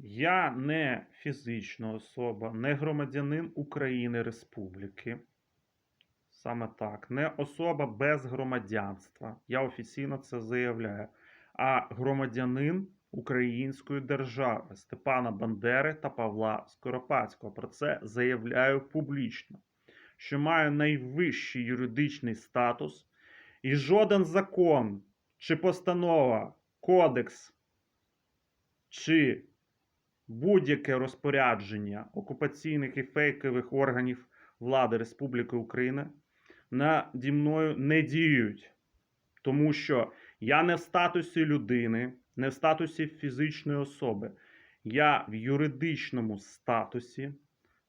Я не фізична особа, не громадянин України Республіки. Саме так, не особа без громадянства. Я офіційно це заявляю. А громадянин Української держави Степана Бандери та Павла Скоропадського. Про це заявляю публічно, що маю найвищий юридичний статус, і жоден закон чи постанова, кодекс чи будь-яке розпорядження окупаційних і фейкових органів влади Республіки Україна наді мною не діють. Тому що я не в статусі людини, не в статусі фізичної особи. Я в юридичному статусі,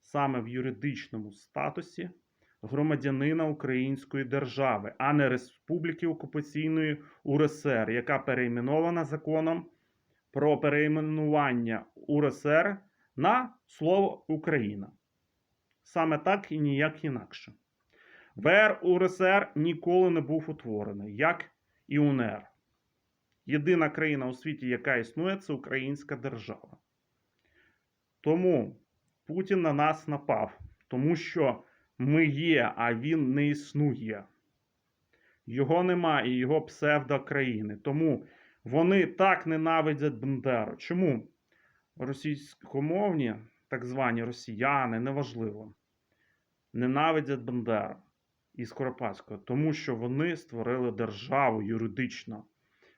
саме в юридичному статусі громадянина Української держави, а не Республіки Окупаційної УРСР, яка перейменована законом про перейменування УРСР на слово Україна. Саме так і ніяк інакше. ВР УРСР ніколи не був утворений, як і УНР. Єдина країна у світі, яка існує, це Українська держава. Тому Путін на нас напав, тому що ми є, а він не існує. Його нема і його псевдокраїни. Тому вони так ненавидять Бендеру. Чому? Російськомовні, так звані росіяни, неважливо, ненавидять Бендеру і Скоропадського, тому що вони створили державу юридично.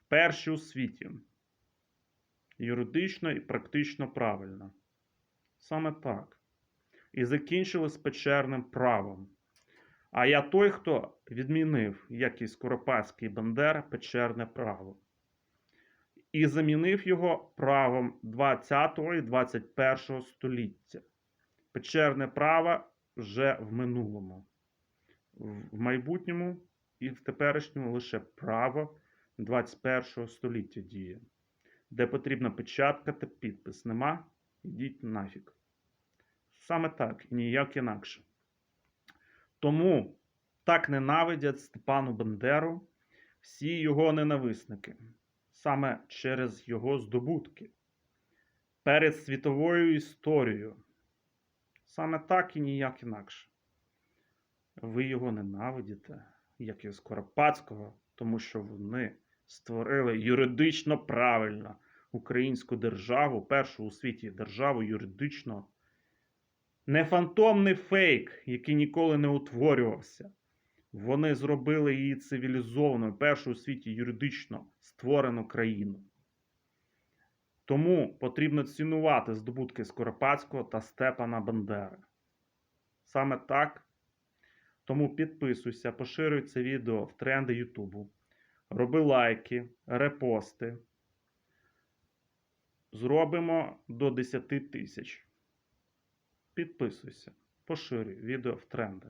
Перші у світі. Юридично і практично правильно. Саме так. І закінчили з печерним правом. А я той, хто відмінив, як і Скоропадський Бандера, печерне право. І замінив його правом 20 і 21 століття. Печерне право вже в минулому. В майбутньому і в теперішньому лише право 21 століття діє. Де потрібна печатка та підпис. Нема? Ідіть нафіг. Саме так, і ніяк інакше. Тому так ненавидять Степану Бандеру всі його ненависники, саме через його здобутки перед світовою історією. Саме так і ніяк інакше. Ви його ненавидите, як і Скоропадського, тому що вони створили юридично правильно українську державу, першу у світі державу юридично. Не фантомний фейк, який ніколи не утворювався. Вони зробили її цивілізованою, першу у світі юридично створену країну. Тому потрібно цінувати здобутки Скоропадського та Степана Бандери. Саме так. Тому підписуйся, поширюй це відео в тренди Ютубу. Роби лайки, репости. Зробимо до 10 тисяч. Підписуйся, поширюй відео в тренди.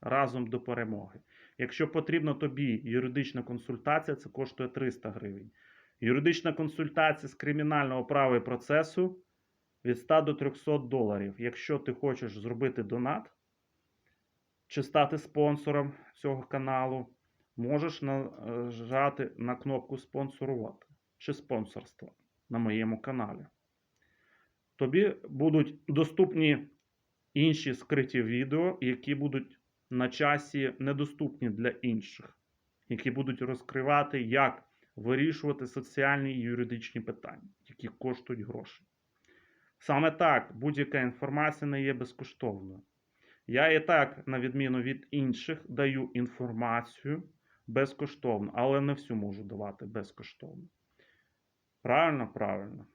Разом до перемоги. Якщо потрібна тобі юридична консультація, це коштує 300 гривень. Юридична консультація з кримінального права і процесу від 100 до 300 доларів. Якщо ти хочеш зробити донат чи стати спонсором цього каналу, можеш нажати на кнопку спонсорувати чи спонсорство на моєму каналі. Тобі будуть доступні інші скриті відео, які будуть на часі недоступні для інших, які будуть розкривати, як вирішувати соціальні і юридичні питання, які коштують гроші. Саме так, будь-яка інформація не є безкоштовною. Я і так, на відміну від інших, даю інформацію безкоштовно, але не всю можу давати безкоштовно. Правильно, правильно.